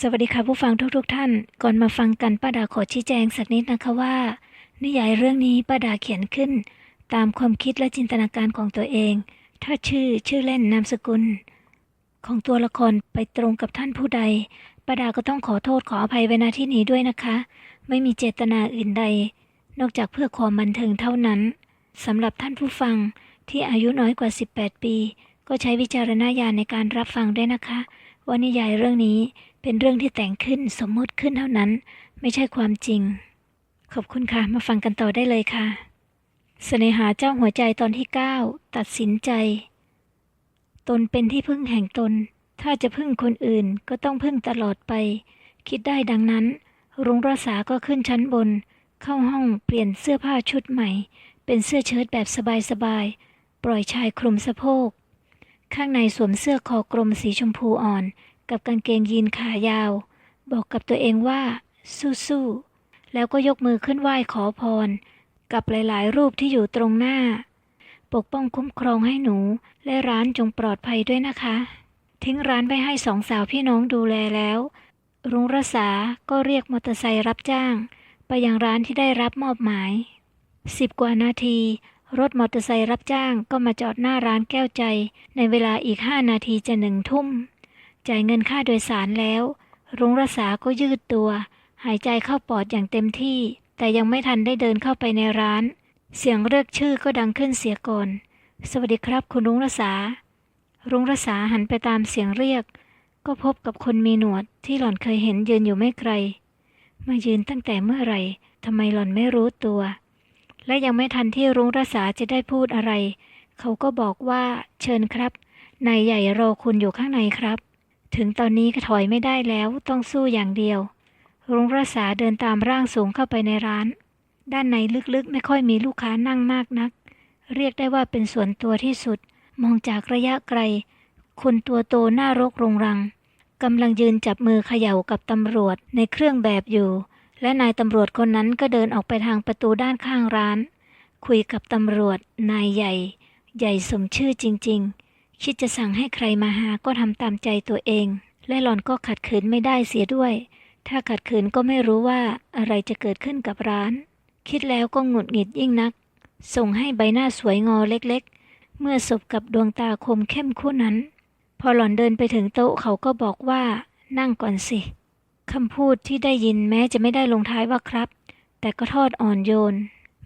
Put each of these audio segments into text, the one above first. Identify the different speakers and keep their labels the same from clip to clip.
Speaker 1: สวัสดีค่ะผู้ฟังทุกๆทท่าน ก่อนมาฟังกันป้าดาขอชี้แจงสักนิดนะคะว่า นิยายเรื่องนี้ป้าดาเขียนขึ้น ตามความคิดและจินตนาการของตัวเอง ถ้าชื่อชื่อเล่นนามสกุล ของตัวละครไปตรงกับท่านผู้ใดป้าดาก็ต้องขอโทษขออภัยไว้ณที่นี้ด้วยนะคะ ไม่มีเจตนาอื่นใด นอกจากเพื่อความบันเทิงเท่านั้นสำหรับท่านผู้ฟังที่อายุน้อยกว่า 18 ปี ก็ใช้วิจารณญาณในการรับฟังด้วยนะคะว่านิยายเรื่องนี้ เป็นเรื่องที่แต่งขึ้นสมมติขึ้นเท่านั้น ไม่ใช่ความจริง ขอบคุณค่ะ มาฟังกันต่อได้เลยค่ะ เสน่หาเจ้าหัวใจตอนที่ 9 ตัดสินใจ ตนเป็นที่พึ่งแห่งตน ถ้าจะพึ่งคนอื่นก็ต้องพึ่งตลอดไป คิดได้ดังนั้น รุงรัษาก็ขึ้นชั้นบน เข้าห้องเปลี่ยนเสื้อผ้าชุดใหม่ เป็นเสื้อเชิ้ตแบบสบายๆ ปล่อยชายคลุมสะโพก ข้างในสวมเสื้อคอกลมสีชมพูอ่อน กับกางเกงยีนขายาว บอกกับตัวเองว่า สู้ๆแล้วก็ยกมือขึ้นไหว้ขอพร กับหลายๆ รูปที่อยู่ตรงหน้า ปกป้องคุ้มครองให้หนู และร้านจงปลอดภัยด้วยนะคะ ทิ้งร้านไปให้สองสาวพี่น้องดูแลแล้ว รุงรษาก็เรียกมอเตอร์ไซค์รับจ้าง ไปยังร้านที่ได้รับมอบหมายสิบกว่านาทีรถมอเตอร์ไซค์รับจ้างก็มาจอดหน้าร้านแก้วใจ ในเวลาอีกห้านาทีจะหนึ่งทุ่ม จ่ายเงินค่าโดยสารแล้ว รุงรษาก็ยืดตัว หายใจเข้าปอดอย่างเต็มที่ แต่ยังไม่ทันได้เดินเข้าไปในร้าน เสียงเรียกชื่อก็ดังขึ้นเสียก่อน สวัสดีครับคุณรุงรษา รุงรษาหันไปตามเสียงเรียก ก็พบกับคนมีหนวดที่หล่อนเคยเห็นยืนอยู่ไม่ไกล มายืนตั้งแต่เมื่อไหร่ทำไมหล่อนไม่รู้ตัว และยังไม่ทันที่รุ้งรษาจะได้พูดอะไร เขาก็บอกว่า เชิญครับนายใหญ่รอคุณอยู่ข้างในครับ ถึงตอนนี้ก็ถอยไม่ได้แล้วต้องสู้อย่างเดียว รุงรษาเดินตามร่างสูงเข้าไปในร้าน ด้านในลึกๆไม่ค่อยมีลูกค้านั่งมากนัก เรียกได้ว่าเป็นส่วนตัวที่สุด มองจากระยะไกลคุณตัวโตหน้ารกรงรังกำลังยืนจับมือเขย่ากับตำรวจในเครื่องแบบอยู่ และนายตำรวจคนนั้นก็เดินออกไปทางประตูด้านข้างร้าน คุยกับตำรวจนายใหญ่ ใหญ่สมชื่อจริง ๆ คิดจะสั่งให้ใครมาหาก็ทำตามใจตัวเอง และหล่อนก็ขัดขืนไม่ได้เสียด้วย ถ้าขัดขืนก็ไม่รู้ว่าอะไรจะเกิดขึ้นกับร้าน คิดแล้วก็หงุดหงิดยิ่งนัก ส่งให้ใบหน้าสวยงอเล็กๆ เมื่อสบกับดวงตาคมเข้มคู่นั้น พอหล่อนเดินไปถึงโต๊ะเขาก็บอกว่า นั่งก่อนสิคำพูดที่ได้ยินแม้จะไม่ได้ลงท้ายว่าครับ แต่ก็ทอดอ่อนโยน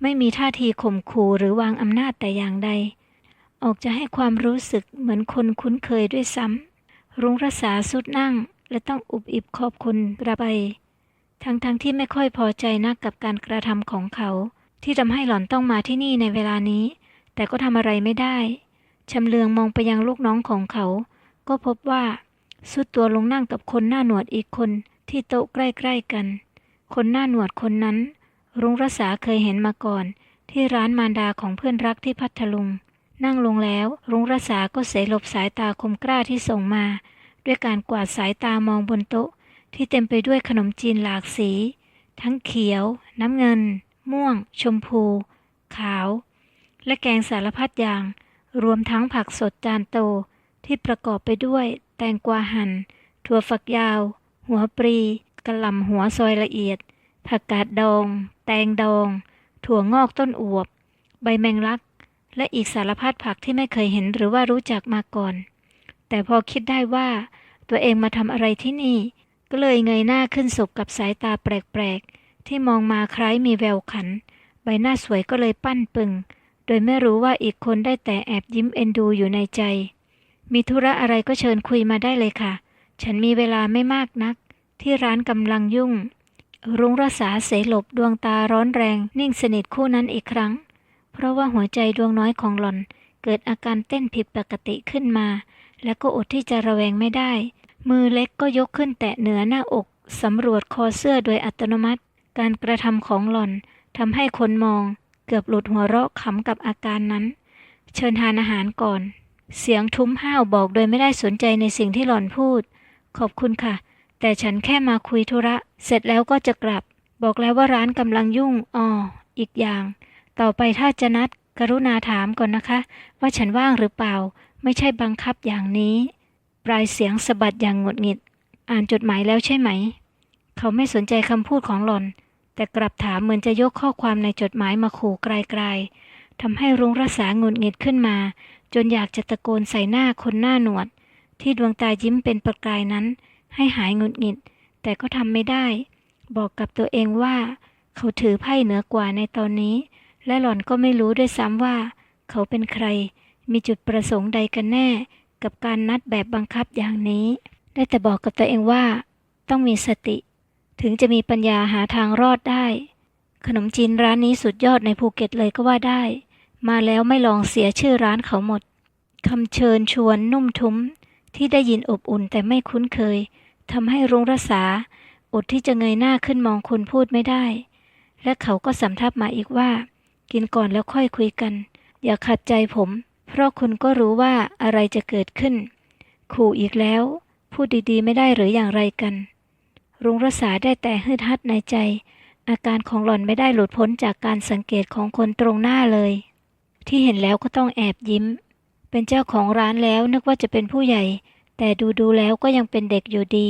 Speaker 1: ไม่มีท่าทีข่มขู่หรือวางอำนาจแต่อย่างใด ออกจะให้ความรู้สึกเหมือนคนคุ้นเคยด้วยซ้ำรุ้งรัษาสุดนั่ง และต้องอุบอิบขอบคุณกระไปทั้งๆทที่ไม่ค่อยพอใจนักกับการกระทำของเขา ที่ทำให้หล่อนต้องมาที่นี่ในเวลานี้ แต่ก็ทำอะไรไม่ได้ชำเลืองมองไปยังลูกน้องของเขา ก็พบว่าสุดตัวลงนั่งกับคนหน้าหนวดอีกคนที่โต๊ะใกล้ๆกัน คนหน้าหนวดคนนั้น รุ้งรษาเคยเห็นมาก่อน ที่ร้านมารดาของเพื่อนรักที่พัทลุง นั่งลงแล้ว รุ้งรษาก็เสหลบสายตาคมกล้าที่ส่งมา ด้วยการกวาดสายตามองบนโต๊ะ ที่เต็มไปด้วยขนมจีนหลากสี ทั้งเขียว น้ำเงิน ม่วง ชมพู ขาว และแกงสารพัดอย่าง รวมทั้งผักสดจานโต ที่ประกอบไปด้วย แตงกวาหัน่น ถั่วฝักยาว หัวปรีกระหล่ำหัวซอยละเอียด ผักกาดดอง แตงดอง ถั่วงอกต้นอวบ ใบแมงลัก และอีกสารพัดผักที่ไม่เคยเห็นหรือว่ารู้จักมาก่อน แต่พอคิดได้ว่า ตัวเองมาทำอะไรที่นี่ ก็เลยเงยหน้าขึ้นสบกับสายตาแปลกๆ ที่มองมาคล้ายมีแววขัน ใบหน้าสวยก็เลยปั้นปึง โดยไม่รู้ว่าอีกคนได้แต่แอบยิ้มเอ็นดูอยู่ในใจ มีธุระอะไรก็เชิญคุยมาได้เลยค่ะ ฉันมีเวลาไม่มากนัก ที่ร้านกำลังยุ่ง รุ้งรษาเสหลบดวงตาร้อนแรง นิ่งสนิทคู่นั้นอีกครั้ง เพราะว่าหัวใจดวงน้อยของหล่อน เกิดอาการเต้นผิดปกติขึ้นมา และก็อดที่จะระแวงไม่ได้ มือเล็กก็ยกขึ้นแตะเหนือหน้าอกสำรวจคอเสื้อโดยอัตโนมัติ การกระทำของหล่อนทำให้คนมอง เกือบหลุดหัวเราะขำกับอาการนั้น เชิญทานอาหารก่อน เสียงทุ้มห้าวบอกโดยไม่ได้สนใจในสิ่งที่หล่อนพูด ขอบคุณค่ะ แต่ฉันแค่มาคุยธุระ เสร็จแล้วก็จะกลับ บอกแล้วว่าร้านกำลังยุ่งอ๋ออีกอย่าง ต่อไปถ้าจะนัดกรุณาถามก่อนนะคะ ว่าฉันว่างหรือเปล่า ไม่ใช่บังคับอย่างนี้ ปลายเสียงสะบัดอย่างหงุดหงิด อ่านจดหมายแล้วใช่ไหม เขาไม่สนใจคำพูดของหล่อน แต่กลับถามเหมือนจะยกข้อความในจดหมายมาขู่ไกลๆทำให้รุ้งรักษาหงุดหงิดขึ้นมา จนอยากจะตะโกนใส่หน้าคนหน้าหนวด ที่ดวงตายิ้มเป็นประกายนั้น ให้หายหงุดหงิด แต่ก็ทำไม่ได้ บอกกับตัวเองว่า เขาถือไพ่เหนือกว่าในตอนนี้ และหล่อนก็ไม่รู้ด้วยซ้ำว่า เขาเป็นใคร มีจุดประสงค์ใดกันแน่ กับการนัดแบบบังคับอย่างนี้ ได้แต่บอกกับตัวเองว่า ต้องมีสติ ถึงจะมีปัญญาหาทางรอดได้ ขนมจีนร้านนี้สุดยอดในภูเก็ตเลยก็ว่าได้ มาแล้วไม่ลองเสียชื่อร้านเขาหมดคำเชิญชวนนุ่มทุ้ม ที่ได้ยินอบอุ่นแต่ไม่คุ้นเคยทำให้รุ้งรษาอดที่จะเงยหน้าขึ้นมองคนพูดไม่ได้ และเขาก็สำทับมาอีกว่า กินก่อนแล้วค่อยคุยกัน อย่าขัดใจผม เพราะคุณก็รู้ว่าอะไรจะเกิดขึ้น ขู่อีกแล้ว พูดดีๆ ไม่ได้หรืออย่างไรกัน รุงรัษาได้แต่ฮึดฮัดในใจ อาการของหล่อนไม่ได้หลุดพ้นจากการสังเกตของคนตรงหน้าเลย ที่เห็นแล้วก็ต้องแอบยิ้ม เป็นเจ้าของร้านแล้วนึกว่าจะเป็นผู้ใหญ่ แต่ดูดูๆแล้วก็ยังเป็นเด็กอยู่ดี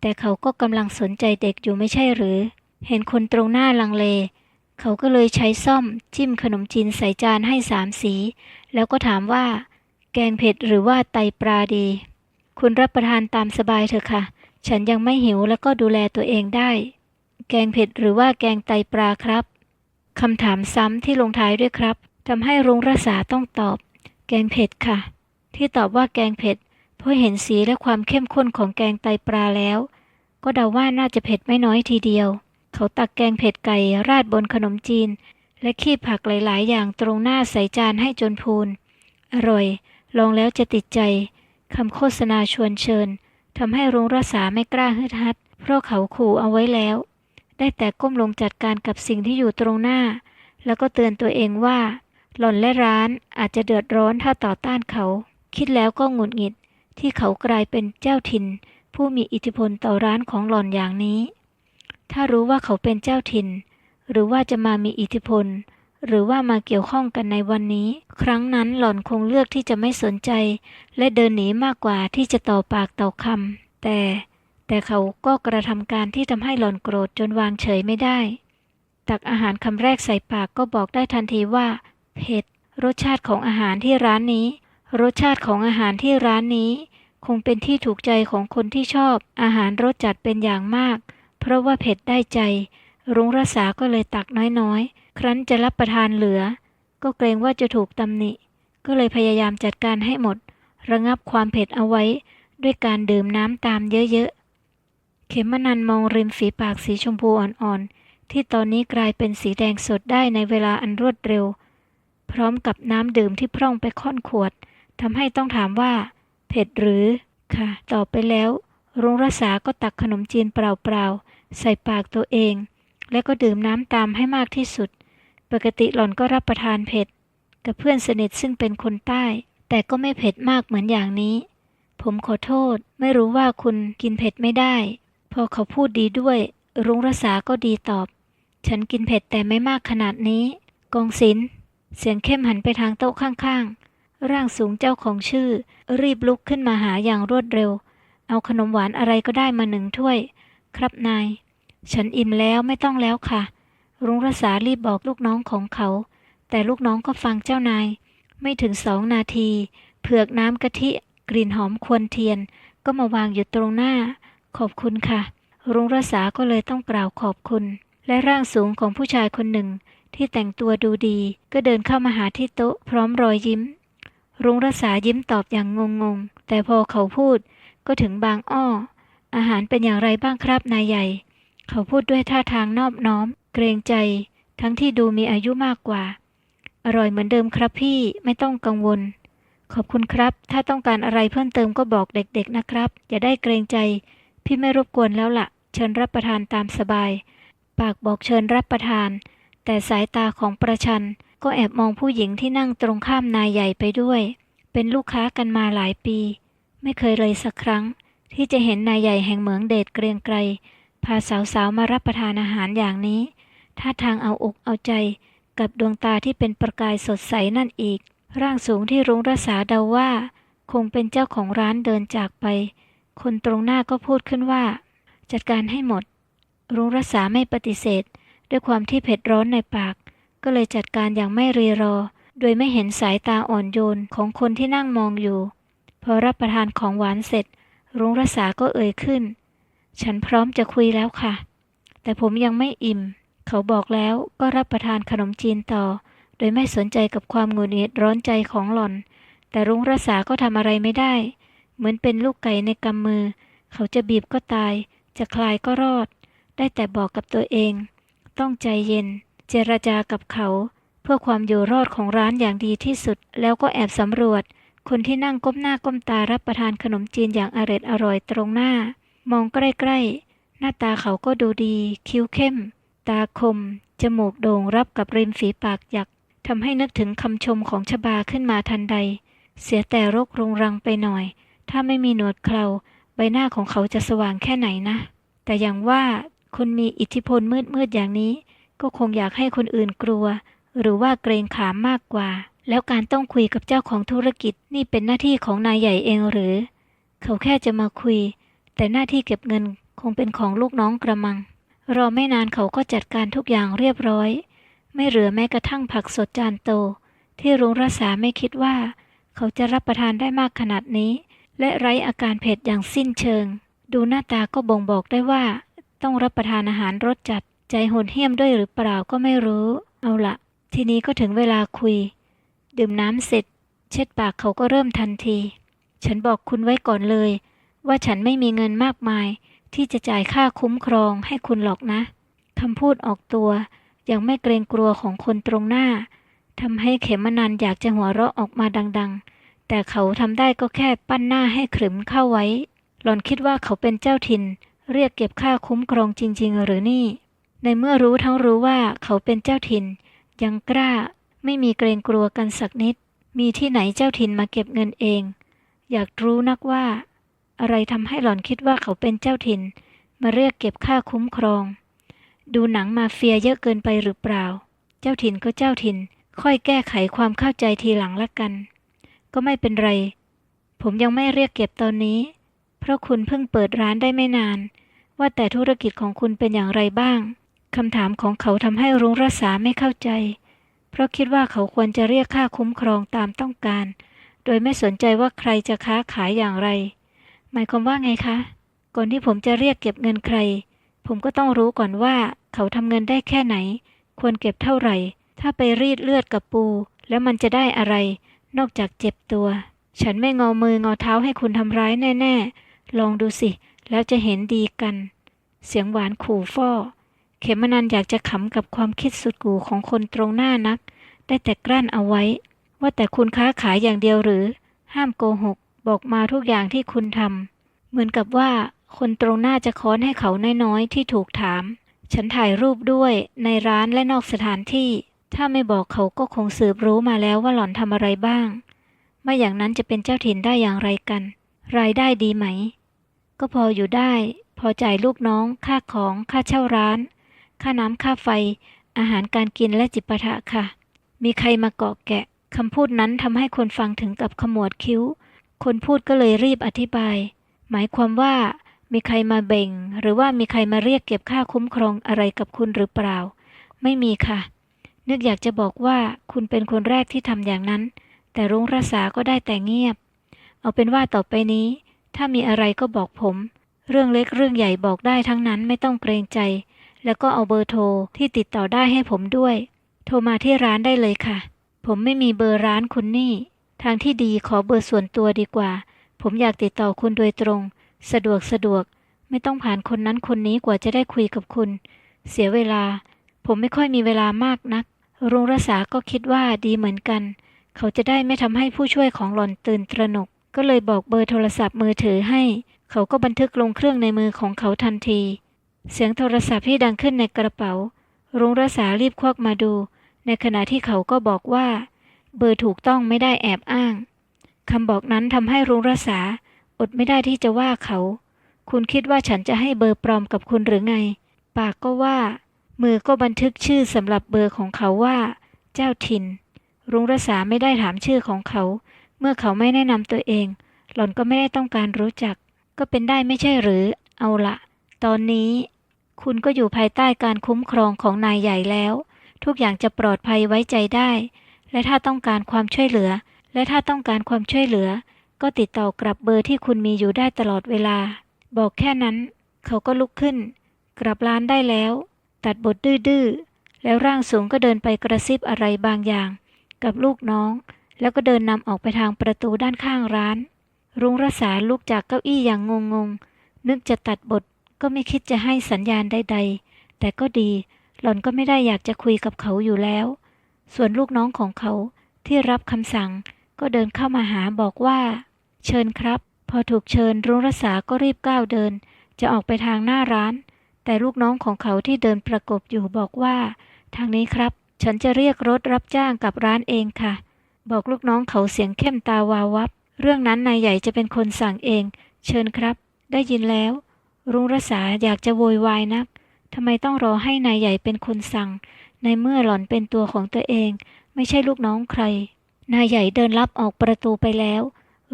Speaker 1: แต่เขาก็กำลังสนใจเด็กอยู่ไม่ใช่หรือ เห็นคนตรงหน้าลังเล เขาก็เลยใช้ซ่อมจิ้มขนมจีนใส่จานให้สามสี แล้วก็ถามว่า แกงเผ็ดหรือว่าไตปลาดี คุณรับประทานตามสบายเถอะค่ะ ฉันยังไม่หิวแล้วก็ดูแลตัวเองได้ แกงเผ็ดหรือว่าแกงไตปลาครับคำถามซ้ำที่ลงท้ายด้วยครับทำให้รุงรัษาต้องตอบ แกงเผ็ดค่ะ ที่ตอบว่าแกงเผ็ด เพราะเห็นสีและความเข้มข้นของแกงไตปลาแล้ว ก็เดาว่าน่าจะเผ็ดไม่น้อยทีเดียว เขาตักแกงเผ็ดไก่ราดบนขนมจีน และขี้ผักหลาย ๆ อย่างตรงหน้าใส่จานให้จนพูน อร่อย ลองแล้วจะติดใจคำโฆษณาชวนเชิญทำให้รุงรัษาไม่กล้าฮึดฮัด เพราะเขาขู่เอาไว้แล้ว ได้แต่ก้มลงจัดการกับสิ่งที่อยู่ตรงหน้า แล้วก็เตือนตัวเองว่า หล่อนและร้านอาจจะเดือดร้อนถ้าต่อต้านเขา คิดแล้วก็หงุดหงิดที่เขากลายเป็นเจ้าถิ่น ผู้มีอิทธิพลต่อร้านของหล่อนอย่างนี้ ถ้ารู้ว่าเขาเป็นเจ้าถิ่น หรือว่าจะมามีอิทธิพล หรือว่ามาเกี่ยวข้องกันในวันนี้ ครั้งนั้นหล่อนคงเลือกที่จะไม่สนใจ และเดินหนีมากกว่าที่จะต่อปากต่อคำแต่ แต่เขาก็กระทำการที่ทำให้หล่อนโกรธจนวางเฉยไม่ได้ ตักอาหารคำแรกใส่ปากก็บอกได้ทันทีว่า เผ็ด รสชาติของอาหารที่ร้านนี้ รสชาติของอาหารที่ร้านนี้ คงเป็นที่ถูกใจของคนที่ชอบ อาหารรสจัดเป็นอย่างมาก เพราะว่าเผ็ดได้ใจ รุ้งรัษาก็เลยตักน้อยๆ ครั้นจะรับประทานเหลือ ก็เกรงว่าจะถูกตำหนิ ก็เลยพยายามจัดการให้หมด ระงับความเผ็ดเอาไว้ ด้วยการดื่มน้ำตามเยอะๆ เขมนันมองริมฝีปากสีชมพูอ่อนๆ ที่ตอนนี้กลายเป็นสีแดงสดได้ในเวลาอันรวดเร็ว พร้อมกับน้ำดื่มที่พร่องไปค่อนขวดทำให้ต้องถามว่า เผ็ดหรือค่ะตอบไปแล้ว รุงรัษาก็ตักขนมจีนเปล่าๆ ใส่ปากตัวเอง และก็ดื่มน้ำตามให้มากที่สุด ปกติหล่อนก็รับประทานเผ็ด กับเพื่อนสนิทซึ่งเป็นคนใต้ แต่ก็ไม่เผ็ดมากเหมือนอย่างนี้ ผมขอโทษ ไม่รู้ว่าคุณกินเผ็ดไม่ได้ พอเขาพูดดีด้วย รุงรัษาก็ดีตอบ ฉันกินเผ็ดแต่ไม่มากขนาดนี้ กองศิลป์เสียงเข้มหันไปทางโต๊ะข้างๆ ร่างสูงเจ้าของชื่อ รีบลุกขึ้นมาหาอย่างรวดเร็ว เอาขนมหวานอะไรก็ได้มาหนึ่งถ้วย ครับนาย ฉันอิ่มแล้วไม่ต้องแล้วค่ะ รุงรัษารีบบอกลูกน้องของเขา แต่ลูกน้องก็ฟังเจ้านาย ไม่ถึงสองนาที เผือกน้ำกะทิกลิ่นหอมควรเทียน ก็มาวางอยู่ตรงหน้า ขอบคุณค่ะ รุงรัษาก็เลยต้องกล่าวขอบคุณ และร่างสูงของผู้ชายคนหนึ่ง ที่แต่งตัวดูดี ก็เดินเข้ามาหาที่โต๊ะพร้อมรอยยิ้ม รุงรัษายิ้มตอบอย่างงงๆ แต่พอเขาพูด ก็ถึงบางอ้อ อาหารเป็นอย่างไรบ้างครับนายใหญ่ เขาพูดด้วยท่าทางนอบน้อม เกรงใจ ทั้งที่ดูมีอายุมากกว่า อร่อยเหมือนเดิมครับพี่ไม่ต้องกังวล ขอบคุณครับ ถ้าต้องการอะไรเพิ่มเติมก็บอกเด็กๆนะครับ อย่าได้เกรงใจ พี่ไม่รบกวนแล้วละ่ะ เชิญรับประทานตามสบาย ปากบอกเชิญรับประทาน แต่สายตาของประชันก็แอบมองผู้หญิงที่นั่งตรงข้ามนายใหญ่ไปด้วย เป็นลูกค้ากันมาหลายปี ไม่เคยเลยสักครั้ง ที่จะเห็นนายใหญ่แห่งเหมืองเดชเกรียงไกรพาสาวๆมารับประทานอาหารอย่างนี้ท่าทางเอาอกเอาใจกับดวงตาที่เป็นประกายสดใสนั่นอีก ร่างสูงที่รุ้งรัษาเดาว่า คงเป็นเจ้าของร้านเดินจากไป คนตรงหน้าก็พูดขึ้นว่า จัดการให้หมด รุ้งรัษาไม่ปฏิเสธ ด้วยความที่เผ็ดร้อนในปาก ก็เลยจัดการอย่างไม่รีรอ โดยไม่เห็นสายตาอ่อนโยนของคนที่นั่งมองอยู่ พอรับประทานของหวานเสร็จ รุ้งรัษาก็เอ่ยขึ้น ฉันพร้อมจะคุยแล้วค่ะ แต่ผมยังไม่อิ่ม เขาบอกแล้วก็รับประทานขนมจีนต่อ โดยไม่สนใจกับความหงุดหงิดร้อนใจของหล่อน แต่รุ้งรัษาก็ทำอะไรไม่ได้ เหมือนเป็นลูกไก่ในกำมือ เขาจะบีบก็ตาย จะคลายก็รอด ได้แต่บอกกับตัวเอง ต้องใจเย็น เจรจากับเขา เพื่อความอยู่รอดของร้านอย่างดีที่สุดแล้วก็แอบสำรวจ คนที่นั่งก้มหน้าก้มตารับประทานขนมจีนอย่างอร็ดอร่อยตรงหน้า มองใกล้ๆ หน้าตาเขาก็ดูดี คิ้วเข้ม ตาคม จมูกโด่งรับกับริมฝีปากหยักทำให้นึกถึงคำชมของชบาขึ้นมาทันใด เสียแต่รกรุงรังไปหน่อย ถ้าไม่มีหนวดเคราใบหน้าของเขาจะสว่างแค่ไหนนะ แต่อย่างว่าคนมีอิทธิพลมืดๆอย่างนี้ ก็คงอยากให้คนอื่นกลัว หรือว่าเกรงขามมากกว่า แล้วการต้องคุยกับเจ้าของธุรกิจนี่เป็นหน้าที่ของนายใหญ่เองหรือ เขาแค่จะมาคุย แต่หน้าที่เก็บเงินคงเป็นของลูกน้องกระมัง รอไม่นานเขาก็จัดการทุกอย่างเรียบร้อย ไม่เหลือแม้กระทั่งผักสดจานโต ที่รุ้งรัษาไม่คิดว่า เขาจะรับประทานได้มากขนาดนี้ และไร้อาการเผ็ดอย่างสิ้นเชิง ดูหน้าตาก็บ่งบอกได้ว่า ต้องรับประทานอาหารรสจัด ใจโหดเหี้ยมด้วยหรือเปล่าก็ไม่รู้ เอาละทีนี้ก็ถึงเวลาคุย ดื่มน้ำเสร็จ เช็ดปากเขาก็เริ่มทันที ฉันบอกคุณไว้ก่อนเลย ว่าฉันไม่มีเงินมากมาย ที่จะจ่ายค่าคุ้มครองให้คุณหรอกนะคำพูดออกตัว ยังไม่เกรงกลัวของคนตรงหน้าทำให้เขมนันอยากจะหัวเราะออกมาดัง ๆ แต่เขาทำได้ก็แค่ปั้นหน้าให้ขรึมเข้าไว้ หล่อนคิดว่าเขาเป็นเจ้าถิ่น เรียกเก็บค่าคุ้มครองจริง ๆ หรือนี่ ในเมื่อรู้ทั้งรู้ว่าเขาเป็นเจ้าถิ่น ยังกล้า ไม่มีเกรงกลัวกันสักนิด มีที่ไหนเจ้าถิ่นมาเก็บเงินเอง อยากรู้นักว่า อะไรทำให้หล่อนคิดว่าเขาเป็นเจ้าถิ่น มาเรียกเก็บค่าคุ้มครอง ดูหนังมาเฟียเยอะเกินไปหรือเปล่า เจ้าถิ่นก็เจ้าถิ่น ค่อยแก้ไขความเข้าใจทีหลังละกัน ก็ไม่เป็นไร ผมยังไม่เรียกเก็บตอนนี้ เพราะคุณเพิ่งเปิดร้านได้ไม่นาน ว่าแต่ธุรกิจของคุณเป็นอย่างไรบ้างคำถามของเขาทำให้รุ้งรัษาไม่เข้าใจ เพราะคิดว่าเขาควรจะเรียกค่าคุ้มครองตามต้องการ โดยไม่สนใจว่าใครจะค้าขายอย่างไร หมายความว่าไงคะ ก่อนที่ผมจะเรียกเก็บเงินใคร ผมก็ต้องรู้ก่อนว่า เขาทำเงินได้แค่ไหน ควรเก็บเท่าไหร่ ถ้าไปรีดเลือดกับปู แล้วมันจะได้อะไร นอกจากเจ็บตัว ฉันไม่งอมืองอเท้าให้คุณทำร้ายแน่ ๆ ลองดูสิ แล้วจะเห็นดีกัน เสียงหวานขู่ฟ่อ เขมนันอยากจะขำกับความคิดสุดกูของคนตรงหน้านัก ได้แต่กลั้นเอาไว้ ว่าแต่คุณค้าขายอย่างเดียวหรือ ห้ามโกหก บอกมาทุกอย่างที่คุณทำเหมือนกับว่าคนตรงหน้าจะค้อนให้เขาน้อยๆที่ถูกถาม ฉันถ่ายรูปด้วยในร้านและนอกสถานที่ ถ้าไม่บอกเขาก็คงสืบรู้มาแล้วว่าหล่อนทำอะไรบ้าง ไม่อย่างนั้นจะเป็นเจ้าถิ่นได้อย่างไรกัน รายได้ดีไหม ก็พออยู่ได้ พอจ่ายลูกน้อง ค่าของ ค่าเช่าร้าน ค่าน้ำค่าไฟ อาหารการกินและจิปาถะค่ะ มีใครมาเกาะแกะคำพูดนั้นทำให้คนฟังถึงกับขมวดคิ้ว คนพูดก็เลยรีบอธิบาย หมายความว่า มีใครมาเบ่ง หรือว่ามีใครมาเรียกเก็บค่าคุ้มครองอะไรกับคุณหรือเปล่า ไม่มีค่ะ นึกอยากจะบอกว่าคุณเป็นคนแรกที่ทำอย่างนั้น แต่รุ้งรัษาก็ได้แต่เงียบ เอาเป็นว่าต่อไปนี้ ถ้ามีอะไรก็บอกผม เรื่องเล็กเรื่องใหญ่บอกได้ทั้งนั้นไม่ต้องเกรงใจ แล้วก็เอาเบอร์โทรที่ติดต่อได้ให้ผมด้วย โทรมาที่ร้านได้เลยค่ะ ผมไม่มีเบอร์ร้านคุณนี่ ทางที่ดีขอเบอร์ส่วนตัวดีกว่า ผมอยากติดต่อคุณโดยตรง สะดวกสะดวก ไม่ต้องผ่านคนนั้นคนนี้กว่าจะได้คุยกับคุณ เสียเวลา ผมไม่ค่อยมีเวลามากนัก รุงรษาก็คิดว่าดีเหมือนกัน เขาจะได้ไม่ทำให้ผู้ช่วยของหล่อนตื่นตระหนก ก็เลยบอกเบอร์โทรศัพท์มือถือให้ เขาก็บันทึกลงเครื่องในมือของเขาทันที เสียงโทรศัพท์ที่ดังขึ้นในกระเป๋า รุ้งรัษารีบควักมาดู ในขณะที่เขาก็บอกว่า เบอร์ถูกต้องไม่ได้แอบอ้างคำบอกนั้นทำให้รุ้งรัษาอดไม่ได้ที่จะว่าเขา คุณคิดว่าฉันจะให้เบอร์ปลอมกับคุณหรือไง ปากก็ว่า มือก็บันทึกชื่อสำหรับเบอร์ของเขาว่า เจ้าถิ่นรุ้งรัษาไม่ได้ถามชื่อของเขา เมื่อเขาไม่แนะนำตัวเอง หล่อนก็ไม่ได้ต้องการรู้จัก ก็เป็นได้ไม่ใช่หรือ เอาละ ตอนนี้ คุณก็อยู่ภายใต้การคุ้มครองของนายใหญ่แล้ว ทุกอย่างจะปลอดภัยไว้ใจได้ และถ้าต้องการความช่วยเหลือ และถ้าต้องการความช่วยเหลือ ก็ติดต่อกลับเบอร์ที่คุณมีอยู่ได้ตลอดเวลา บอกแค่นั้น เขาก็ลุกขึ้น กลับร้านได้แล้ว ตัดบทดื้อๆแล้วร่างสูงก็เดินไปกระซิบอะไรบางอย่าง กับลูกน้อง แล้วก็เดินนำออกไปทางประตูด้านข้างร้าน รุงรสาลุกจากเก้าอี้อย่างงงๆนึกจะตัดบท ก็ไม่คิดจะให้สัญญาณใด ๆ แต่ก็ดี หล่อนก็ไม่ได้อยากจะคุยกับเขาอยู่แล้ว ส่วนลูกน้องของเขาที่รับคำสั่ง ก็เดินเข้ามาหาบอกว่า เชิญครับ พอถูกเชิญรุงรสาก็รีบก้าวเดิน จะออกไปทางหน้าร้าน แต่ลูกน้องของเขาที่เดินประกบอยู่บอกว่า ทางนี้ครับ ฉันจะเรียกรถรับจ้างกับร้านเองค่ะ บอกลูกน้องเขาเสียงเข้มตาวาววับ เรื่องนั้นนายใหญ่จะเป็นคนสั่งเอง เชิญครับ ได้ยินแล้ว รุงรสาอยากจะโวยวายนักทำไมต้องรอให้นายใหญ่เป็นคนสั่ง ในเมื่อหล่อนเป็นตัวของตัวเอง ไม่ใช่ลูกน้องใคร นายใหญ่เดินลับออกประตูไปแล้ว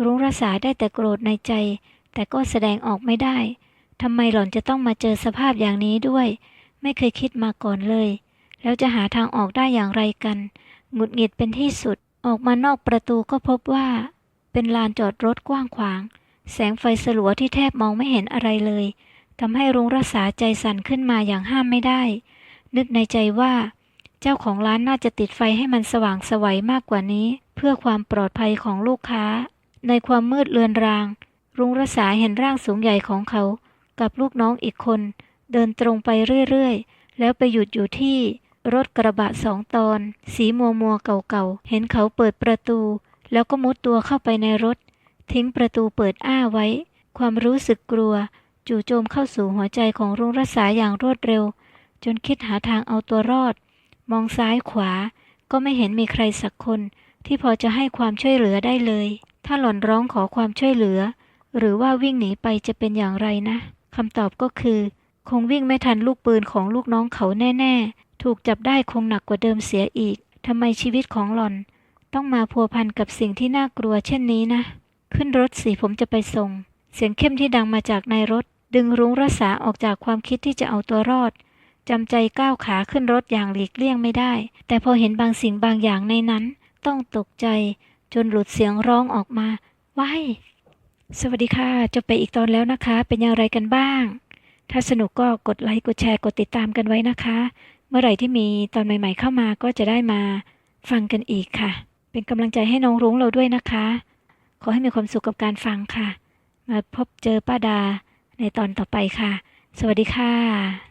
Speaker 1: รุงรสาได้แต่โกรธในใจ แต่ก็แสดงออกไม่ได้ทำไมหล่อนจะต้องมาเจอสภาพอย่างนี้ด้วย ไม่เคยคิดมาก่อนเลย แล้วจะหาทางออกได้อย่างไรกันหงุดหงิดเป็นที่สุดออกมานอกประตูก็พบว่า เป็นลานจอดรถกว้างขวาง แสงไฟสลัวที่แทบมองไม่เห็นอะไรเลยทำให้รุงรักษาใจสั่นขึ้นมาอย่างห้ามไม่ได้ นึกในใจว่า เจ้าของร้านน่าจะติดไฟให้มันสว่างสวัยมากกว่านี้ เพื่อความปลอดภัยของลูกค้า ในความมืดเลือนราง รุงรักษาเห็นร่างสูงใหญ่ของเขา กับลูกน้องอีกคน เดินตรงไปเรื่อยๆ แล้วไปหยุดอยู่ที่รถกระบะสองตอน สีมัวมัวเก่าๆ เห็นเขาเปิดประตู แล้วก็มุดตัวเข้าไปในรถ ทิ้งประตูเปิดอ้าไว้ ความรู้สึกกลัว จู่โจมเข้าสู่หัวใจของรุ่งรัศาอย่างรวดเร็ว จนคิดหาทางเอาตัวรอด มองซ้ายขวา ก็ไม่เห็นมีใครสักคน ที่พอจะให้ความช่วยเหลือได้เลย ถ้าหล่อนร้องขอความช่วยเหลือ หรือว่าวิ่งหนีไปจะเป็นอย่างไรนะคำตอบก็คือ คงวิ่งไม่ทันลูกปืนของลูกน้องเขาแน่ ๆ ถูกจับได้คงหนักกว่าเดิมเสียอีกทำไมชีวิตของหล่อน ต้องมาพัวพันกับสิ่งที่น่ากลัวเช่นนี้นะ ขึ้นรถสิผมจะไปส่ง เสียงเข้มที่ดังมาจากในรถ ดึงรุ้งรัศาออกจากความคิดที่จะเอาตัวรอดจำใจก้าวขาขึ้นรถอย่างหลีกเลี่ยงไม่ได้ แต่พอเห็นบางสิ่งบางอย่างในนั้น ต้องตกใจ จนหลุดเสียงร้องออกมาว้ายสวัสดีค่ะจบไปอีกตอนแล้วนะคะ เป็นอย่างไรกันบ้าง ถ้าสนุกก็กดไลค์กดแชร์กดติดตามกันไว้นะคะ เมื่อไหร่ที่มีตอนใหม่ ๆ เข้ามาก็จะได้มา ฟังกันอีกค่ะ เป็นกำลังใจให้น้องรุ้งเราด้วยนะคะ ขอให้มีความสุขกับการฟังค่ะ มาพบเจอป้าดาในตอนต่อไปค่ะ สวัสดีค่ะ